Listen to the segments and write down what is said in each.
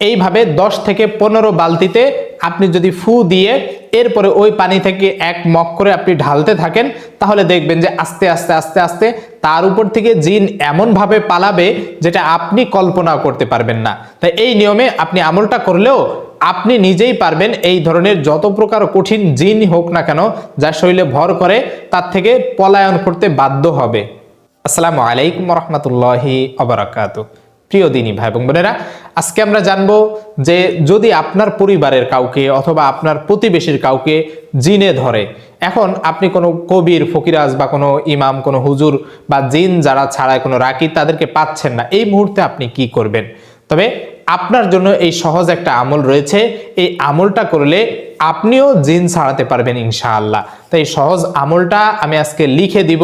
এইভাবে দশ থেকে পনেরো বালতিতে আপনি যদি ফু দিয়ে এরপরে ওই পানি থেকে এক মগ করে আপনি ঢালতে থাকেন, তাহলে দেখবেন যে আস্তে আস্তে আস্তে আস্তে তার উপর থেকে জিন এমনভাবে পালাবে যেটা আপনি কল্পনা করতে পারবেন না। তাই এই নিয়মে আপনি আমলটা করলেও আপনি নিজেই পারবেন এই ধরনের যত প্রকার কঠিন জিন হোক না কেন, যা শরীরে ভর করে, তার থেকে পলায়ন করতে বাধ্য হবে। আসসালামু আলাইকুম রহমতুল্লাহি অবরাকাত প্রিয় দিনী ভাই এবং বোনেরা, আজকে আমরা জানব যে যদি আপনার পরিবারের কাউকে অথবা আপনার প্রতিবেশীর কাউকে জিনে ধরে, এখন আপনি কোনো কবির, ফকিরাজ বা কোনো ইমাম, কোনো হুজুর বা জিন যারা ছাড়ায় কোনো রাকি তাদেরকে পাচ্ছেন না, এই মুহূর্তে আপনি কি করবেন? তবে আপনার জন্য এই সহজ একটা আমল রয়েছে। এই আমলটা করলে আপনিও জিন ছাড়াতে পারবেন ইনশাআল্লাহ। তাই সহজ আমলটা আমি আজকে লিখে দিব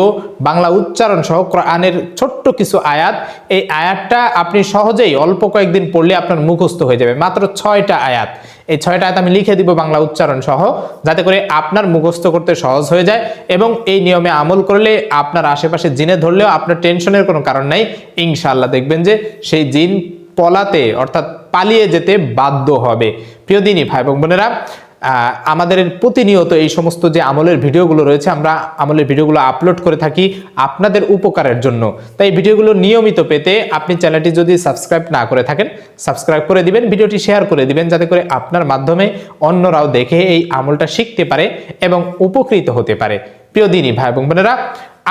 বাংলা উচ্চারণ সহ কোরআনের ছোট্ট কিছু আয়াত। এই আয়াতটা আপনি সহজেই অল্প কয়েকদিন পড়লে আপনার মুখস্থ হয়ে যাবে। মাত্র ছয়টা আয়াত। এই ছয়টা আয়াত আমি লিখে দিব বাংলা উচ্চারণ সহ, যাতে করে আপনার মুখস্থ করতে সহজ হয়ে যায় এবং এই নিয়মে আমল করলে আপনার আশেপাশে জিনে ধরলেও আপনার টেনশনের কোনো কারণ নাই। ইনশাআল্লাহ দেখবেন যে সেই জিন পলাতে অর্থাৎ পালিয়ে যেতে বাধ্য হবে। প্রিয় দিনী ভাই এবং বোনেরা আমাদের প্রতিনিয়ত এই সমস্ত যে আমলের ভিডিওগুলো রয়েছে, আমরা আমলের ভিডিওগুলো আপলোড করে থাকি আপনাদের উপকারের জন্য। তাই ভিডিওগুলো নিয়মিত পেতে আপনি চ্যানেলটি যদি সাবস্ক্রাইব না করে থাকেন, সাবস্ক্রাইব করে দিবেন, ভিডিওটি শেয়ার করে দিবেন, যাতে করে আপনার মাধ্যমে অন্যরাও দেখে এই আমলটা শিখতে পারে এবং উপকৃত হতে পারে। প্রিয় দিনী ভাই এবং বোনেরা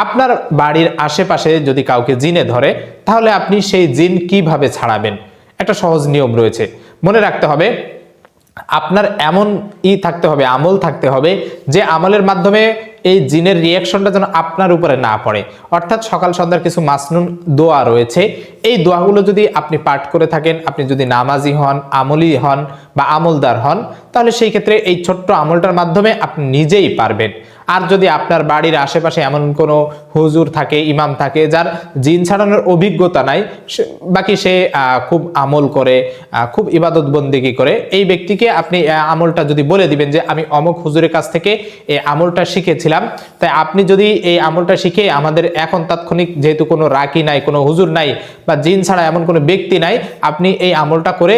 আপনার বাড়ির আশেপাশে যদি কাউকে জিনে ধরে, তাহলে আপনি সেই জিন কীভাবে ছাড়াবেন? একটা সহজ নিয়ম রয়েছে। মনে রাখতে হবে, আপনার এমন ই থাকতে হবে, আমল থাকতে হবে, যে আমলের মাধ্যমে এই জিনের রিয়াকশনটা যেন আপনার উপরে না পড়ে। অর্থাৎ সকাল সন্ধ্যার কিছু মাসনুন দোয়া রয়েছে। এই দোয়াগুলো যদি আপনি পাঠ করে থাকেন, আপনি যদি নামাজি হন, আমলি হন বা আমলদার হন, তাহলে সেই ক্ষেত্রে এই ছোট্ট আমলটার মাধ্যমে আপনি নিজেই পারবেন। আর যদি আপনার বাড়ির আশেপাশে এমন কোনো হুজুর থাকে, ইমাম থাকে, যার জিন ছাড়ানোর অভিজ্ঞতা নাই বাকি সে খুব আমল করে খুব ইবাদত বন্দিগি করে, এই ব্যক্তিকে আপনি আমলটা যদি বলে দিবেন যে, আমি অমুক হুজুরের কাছ থেকে এই আমলটা শিখেছিলাম তাই আপনি যদি এই আমলটা শিখে আমাদের এখন তাৎক্ষণিক যেহেতু কোনো রাকি নাই, কোনো হুজুর নাই বা জিন ছাড়া এমন কোনো ব্যক্তি নাই, আপনি এই আমলটা করে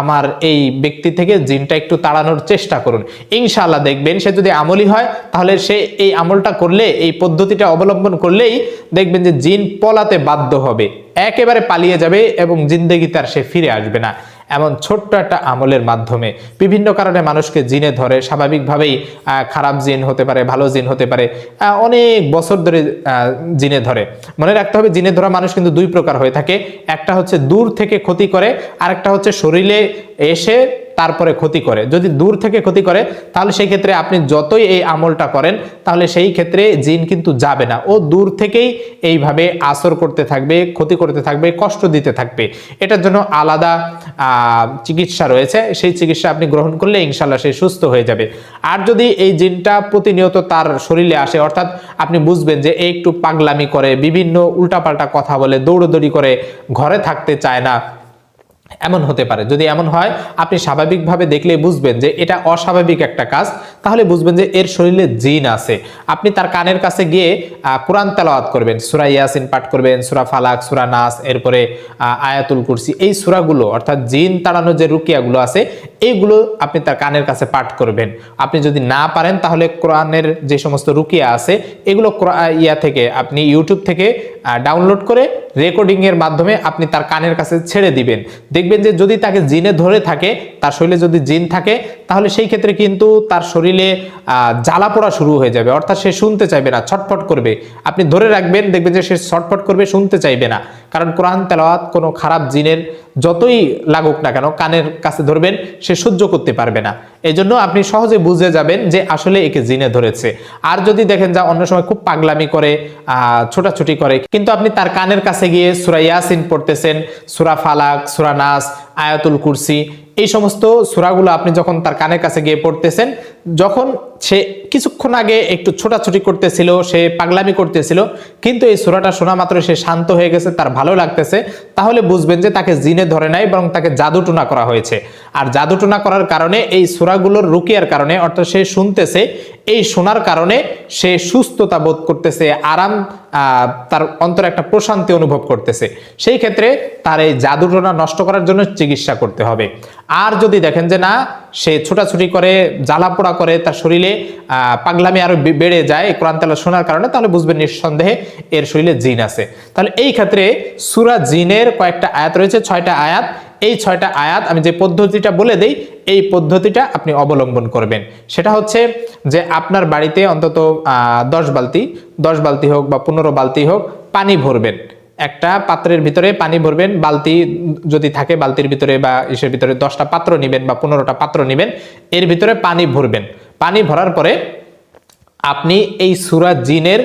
আমার এই ব্যক্তি থেকে জিনটা একটু তাড়ানোর চেষ্টা করুন। ইনশাআল্লাহ দেখবেন সে যদি আমলি হয়, তাহলে সে এই আমলটা করলে, এই পদ্ধতিটা অবলম্বন করলেই দেখবেন যে জিন পলাতে বাধ্য হবে। একেবারে পালিয়ে যাবে এবং জিন্দেগি তার সে ফিরে আসবে না। এমন ছোট্ট একটা আমলের মাধ্যমে। বিভিন্ন কারণে মানুষকে জিনে ধরে, স্বাভাবিকভাবেই খারাপ জিন হতে পারে, ভালো জিন হতে পারে অনেক বছর ধরে জিনে ধরে। মনে রাখতে হবে, জিনে ধরা মানুষ কিন্তু দুই প্রকার হয়ে থাকে। একটা হচ্ছে দূর থেকে ক্ষতি করে আর একটা হচ্ছে শরীরে এসে তারপরে ক্ষতি করে। যদি দূর থেকে ক্ষতি করে, তাহলে সেই ক্ষেত্রে আপনি যতই এই আমলটা করেন, তাহলে সেই ক্ষেত্রে জিন কিন্তু যাবে না। ও দূর থেকেই এইভাবে আসর করতে থাকবে, ক্ষতি করতে থাকবে, কষ্ট দিতে থাকবে। এটার জন্য আলাদা চিকিৎসা রয়েছে। সেই চিকিৎসা আপনি গ্রহণ করলে ইনশাল্লাহ সে সুস্থ হয়ে যাবে। আর যদি এই জিনটা প্রতিনিয়ত তার শরীরে আসে, অর্থাৎ আপনি বুঝবেন যে একটু পাগলামি করে, বিভিন্ন উল্টাপাল্টা কথা বলে, দৌড়দৌড়ি করে, ঘরে থাকতে চায় না এমন হতে পারে। যদি এমন হয়, আপনি স্বাভাবিকভাবে দেখলে বুঝবেন যে এটা অস্বাভাবিক একটা কাজ। তাহলে বুঝবেন যে এর শরীরে জিন আছে। আপনি তার কানের কাছে গিয়ে কোরআন তেলাওয়াত করবেন। সুরা ইয়াসিন পাঠ করবেন, সুরা ফালাক, সুরা নাস, এরপরে আয়াতুল কুরসি। এই সুরাগুলো, অর্থাৎ জিন তাড়ানো যে রুকিয়াগুলো আছে, এইগুলো আপনি তার কানের কাছে পাঠ করবেন। আপনি যদি না পারেন, তাহলে কোরআনের যে সমস্ত রুকিয়া আছে, এগুলো ইয়া থেকে, আপনি ইউটিউব থেকে ডাউনলোড করে রেকর্ডিং এর মাধ্যমে আপনি তার কানের কাছে ছেড়ে দিবেন। দেখবেন যে যদি তাকে জিনে ধরে থাকে, তার শরীরে যদি জিন থাকে তাহলে সেই ক্ষেত্রে কিন্তু তার শরীরে জ্বালা পোড়া শুরু হয়ে যাবে। অর্থাৎ সে শুনতে চাইবে না, ছটফট করবে। আপনি ধরে রাখবেন, দেখবেন যে সে ছটফট করবে, শুনতে চাইবে না। কারণ কোরআন তেলাওয়াত কোনো খারাপ জিনের যতই লাগুক না কেন, কানের কাছে ধরবেন, সে সহ্য করতে পারবে না। এই জন্য আপনি সহজে বুঝে যাবেন যে আসলে একে জিনে ধরেছে। আর যদি দেখেন যা অন্য সময় খুব পাগলামি করে ছোটাছুটি করে, কিন্তু আপনি তার কানের কাছে গিয়ে সুরা ইয়াসিন পড়তেছেন, সুরা ফালাক, সুরা নাস, আয়াতুল কুরসি এই সমস্ত সুরাগুলো আপনি যখন তার কানের কাছে গিয়ে পড়তেছেন যখন সে কিছুক্ষণ আগে একটু ছোটাছুটি করতেছিল, সে পাগলামি করতেছিল, কিন্তু এই সুরাটা শোনা মাত্র সে শান্ত হয়ে গেছে, তার ভালো লাগতেছে। তাহলে বুঝবেন যে তাকে জিনে ধরে নাই, বরং তাকে জাদুটুনা করা হয়েছে। আর জাদুটুনা করার কারণে এই সুরাগুলোর রুকিয়ার কারণে, অর্থাৎ সে শুনতেছে, এই শোনার কারণে সে সুস্থতা বোধ করতেছে, আরাম তার অন্তরে একটা প্রশান্তি অনুভব করতেছে। সেই ক্ষেত্রে তার এই জাদুটনা নষ্ট করার জন্য চিকিৎসা করতে হবে। আর যদি দেখেন যে না সে ছোটাছুটি করে, জ্বালাপোড়া করে তার শরীরে পাগলামি আরও বে- বেড়ে যায় কোরআন তেলা শোনার কারণে, তাহলে বুঝবেন নিঃসন্দেহে এর শরীরে জিন আছে। তাহলে এই ক্ষেত্রে সুরা জিনের কয়েকটা আয়াত রয়েছে, ছয়টা আয়াত। এই ছয়টা আয়াত আমি যে পদ্ধতিটা বলে দেই, এই পদ্ধতিটা আপনি অবলম্বন করবেন। সেটা হচ্ছে যে আপনার বাড়িতে অন্তত দশ বালতি দশ বালতি হোক বা পনেরো বালতি হোক পানি ভরবেন। একটা পাত্রের ভিতরে পানি ভরবেন, বালতি যদি থাকে বালতির ভিতরে বা ইসের ভিতরে দশটা পাত্র নেবেন বা পনেরোটা পাত্র নেবেন, এর ভিতরে পানি ভরবেন। পানি ভরার পরে আপনি এই সুরা জিনের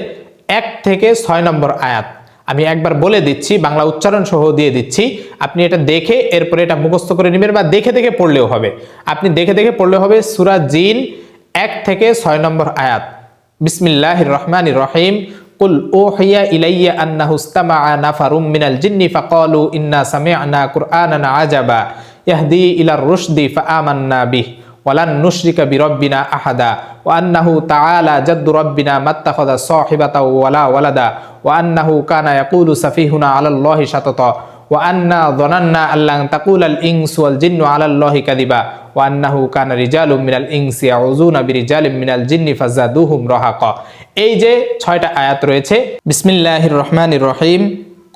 এক থেকে ছয় নম্বর আয়াত, আমি একবার বলে দিচ্ছি, বাংলা উচ্চারণ সহ দিয়ে দিচ্ছি, আপনি এটা দেখে এরপরে এটা মুখস্থ করে নেবেন বা দেখে দেখে পড়লেও হবে। আপনি দেখে দেখে পড়লে হবে সুরা জিন এক থেকে ছয় নম্বর আয়াত। বিসমিল্লাহ রহমান রহিম। قل أوحي إلي أنه استمع نفر من الجن فقالوا إنا سمعنا قرآنا عجبا يهدي إلى الرشد فآمنا به ولن نشرك بربنا أحدا وأنه تعالى جد ربنا ما اتخذ صاحبة ولا ولدا وأنه كان يقول سفيهنا على الله شططا وأنا ظننا أن لن تقول الإنس والجن على الله كذبا وأنه كان رجال من الإنس يعوزون برجال من الجن فزادوهم رهقا এই যে ছয়টা আয়াত রয়েছে বিসমিল্লাহির রহমানির রহিম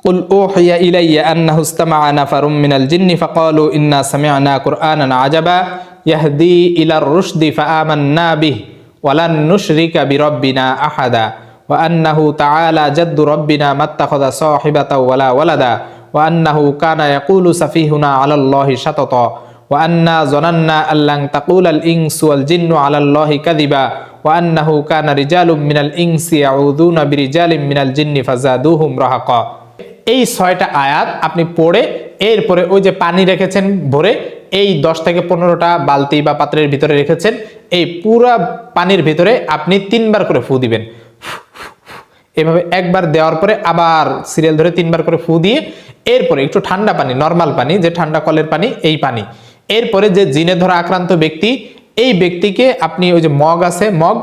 قل أوحي إلي أنه استمع نفر من الجن فقالوا إنا سمعنا قرآنا عجبا يهدي إلى الرشد فآمنا به ولن نشرك بربنا أحدا وأنه تعالى جد ربنا ما اتخذ صاحبة ولا ولدا وأنه كان يقول سفيهنا على الله شططا وأنا ظننا أن لن تقول الإنس والجن على الله كذبا ওয়ান্নাহু কানা রিজালুম মিনাল ইংসি আউদুনা বিরিজালিম মিনাল জিন্নি ফাজাদুহুম রাহাকা। এই ছয়টা আয়াত আপনি পড়ে, এরপরে ওই যে পানি রেখেছেন ভরে, এই দশ থেকে পনেরোটা বালতি বা পাত্রের ভিতরে রেখেছেন, এই পুরা পানির ভিতরে আপনি তিনবার করে ফু দিবেন। এভাবে একবার দেওয়ার পরে আবার সিরিয়াল ধরে তিনবার করে ফু দিয়ে, এরপরে একটু ঠান্ডা পানি, নর্মাল পানি, যে ঠান্ডা কলের পানি, এই পানি। এরপরে যে জিনে ধরা আক্রান্ত ব্যক্তি এই ব্যক্তিকে আপনি ওই যে মগ আছে, মগ,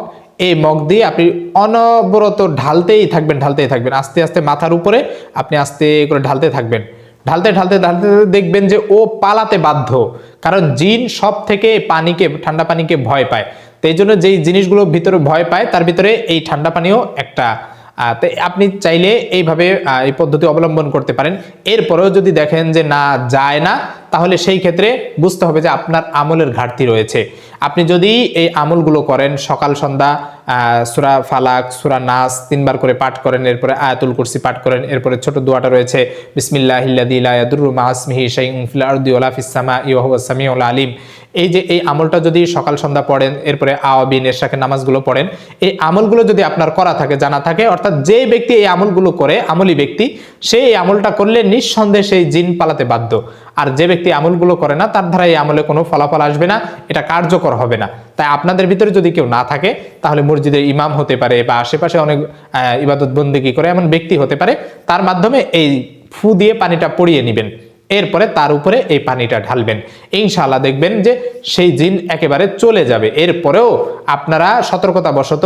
এই মগ দিয়ে আপনি অনবরত ঢালতেই থাকবেন ঢালতেই থাকবেন। আস্তে আস্তে মাথার উপরে আপনি আস্তে করে ঢালতে থাকবেন। ঢালতে ঢালতে ঢালতে দেখবেন যে ও পালাতে বাধ্য। কারণ জিন সব থেকে পানিকে, ঠান্ডা পানিকে ভয় পায়। তো এই জন্য যেই জিনিসগুলো ভিতরে ভয় পায়, তার ভিতরে এই ঠান্ডা পানিও একটা আপনি চাইলে এইভাবে এই পদ্ধতি অবলম্বন করতে পারেন। এরপরেও যদি দেখেন যে না, যায় না তাহলে সেই ক্ষেত্রে বুঝতে হবে যে আপনার আমলের ঘাটতি রয়েছে। আপনি যদি এই আমলগুলো করেন, সকাল, সন্ধ্যা সুরা ফালাক, সুরা নাস তিনবার করে পাঠ করেন, এরপরে আয়াতুল কুরসি পাঠ করেন, এরপরে ছোট দোয়াটা রয়েছে, বিসমিল্লাহিল্লাযী লা ইয়াদুররু মা ইসমিহি শাইউন ফিল আরদি ওয়ালা ফিস সামাই ওয়া হুয়াস সামিউল আলিম। এই যে এই আমলটা যদি সকাল, সন্ধ্যা পড়েন, এরপরে আওয়াবিন এরশাকে নামাজগুলো পড়েন, এই আমলগুলো যদি আপনার করা থাকে, জানা থাকে, অর্থাৎ যে ব্যক্তি এই আমলগুলো করে, আমলি ব্যক্তি সেই আমলটা করলে নিঃসন্দেহে সেই জিন পালাতে বাধ্য। আর যে ব্যক্তি আমলগুলো করে না, তার দ্বারা এই আমলে কোনো ফলাফল আসবে না, এটা কার্যকর হবে না। তাই আপনাদের ভিতরে যদি কেউ না থাকে, তাহলে মসজিদের ইমাম হতে পারে বা আশেপাশে অনেক ইবাদত বন্দিগি করে এমন ব্যক্তি হতে পারে, তার মাধ্যমে এই ফু দিয়ে পানিটা পড়িয়ে নেবেন। এরপরে তার উপরে এই পানিটা ঢালবেন। ইনশাআল্লাহ দেখবেন যে সেই জিন একেবারে চলে যাবে। এরপরেও আপনারা সতর্কতা বশত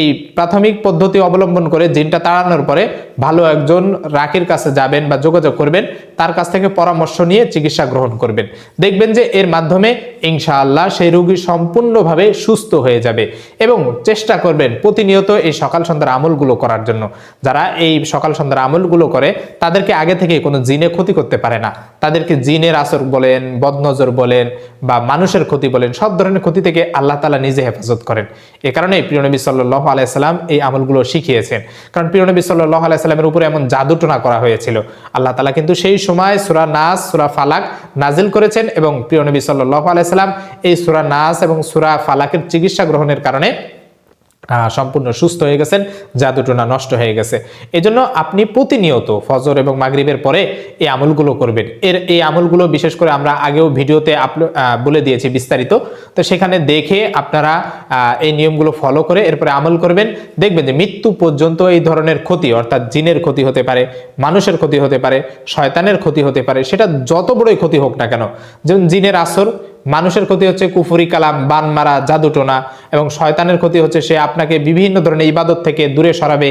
এই প্রাথমিক পদ্ধতি অবলম্বন করে জিনটা তাড়ানোর পরে ভালো একজন রাকির কাছে যাবেন বা যোগাযোগ করবেন, তার কাছ থেকে পরামর্শ নিয়ে চিকিৎসা গ্রহণ করবেন। দেখবেন যে এর মাধ্যমে ইনশাআল্লাহ সেই রোগী সম্পূর্ণভাবে সুস্থ হয়ে যাবে এবং চেষ্টা করবেন প্রতিনিয়ত এই সকাল সন্ধ্যার আমলগুলো করার জন্য। যারা এই সকাল সন্ধ্যার আমলগুলো করে, তাদেরকে আগে থেকে কোনো জিনে ক্ষতি করতে পারে না। তাদেরকে জিনের আসর বলেন, বদনজর বলেন বা মানুষের ক্ষতি বলেন, সব ধরনের ক্ষতি থেকে আল্লাহ তালা নিজে হেফাজত করেন। এ কারণে প্রিয় নবী সাল্লাহ আলাইসাল্লাম এই আমলগুলো শিখিয়েছেন। কারণ প্রিয় নবী সাল্লাহ আলাইসাল্লামের উপরে এমন জাদুটনা করা হয়েছিল। আল্লাহ তালা কিন্তু সেই সময় সুরা নাস, সুরা ফালাক নাজিল করেছেন এবং প্রিয় নবী সাল্লাহ আলাইসাল্লাম এই সুরা নাস এবং সুরা ফালাকের চিকিৎসা গ্রহণের কারণে সম্পূর্ণ সুস্থ হয়ে গেছেন জাদুটোনা নষ্ট হয়ে গেছে। এজন্য আপনি প্রতিনিয়ত ফজর এবং মাগরিবের পরে এই আমলগুলো করবেন। এর এই আমলগুলো বিশেষ করে আমরা আগেও ভিডিওতে বলে দিয়েছি বিস্তারিত। তো সেখানে দেখে আপনারা এই নিয়মগুলো ফলো করে এরপরে আমল করবেন। দেখবেন যে মৃত্যু পর্যন্ত এই ধরনের ক্ষতি, অর্থাৎ জিনের ক্ষতি হতে পারে, মানুষের ক্ষতি হতে পারে, শয়তানের ক্ষতি হতে পারে, সেটা যত বড়ই ক্ষতি হোক না কেন। যেমন জিনের আসর মানুষের ক্ষতি হচ্ছে কুফুরি কালাম, বান মারা, জাদুটোনা এবং শয়তানের ক্ষতি হচ্ছে সে আপনাকে বিভিন্ন ধরনের ইবাদত থেকে দূরে সরাবে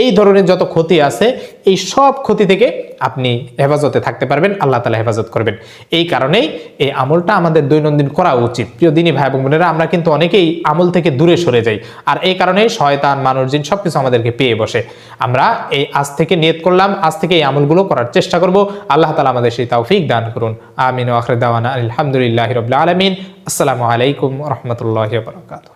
এই ধরনের যত ক্ষতি আছে, এই সব ক্ষতি থেকে আপনি হেফাজতে থাকতে পারবেন, আল্লাহ তালা হেফাজত করবেন। এই কারণেই এই আমলটা আমাদের দৈনন্দিন করা উচিত। প্রিয় দিনী ভাই এবং বোনেরা, আমরা কিন্তু অনেকেই আমল থেকে দূরে সরে যাই। আর এই কারণে শয়তান মানুষ জিন সবকিছু আমাদেরকে পেয়ে বসে। আমরা এই আজ থেকে নিয়ত করলাম, আজ থেকে এই আমলগুলো করার চেষ্টা করব। আল্লাহ তালা আমাদের সেই তাওফিক দান করুন। আমিন আখরে দাওয়ানা আলহামদুলিল্লাহ রবিল আলমিন। আসসালামু আলাইকুম রহমতুল্লাহ বারকাত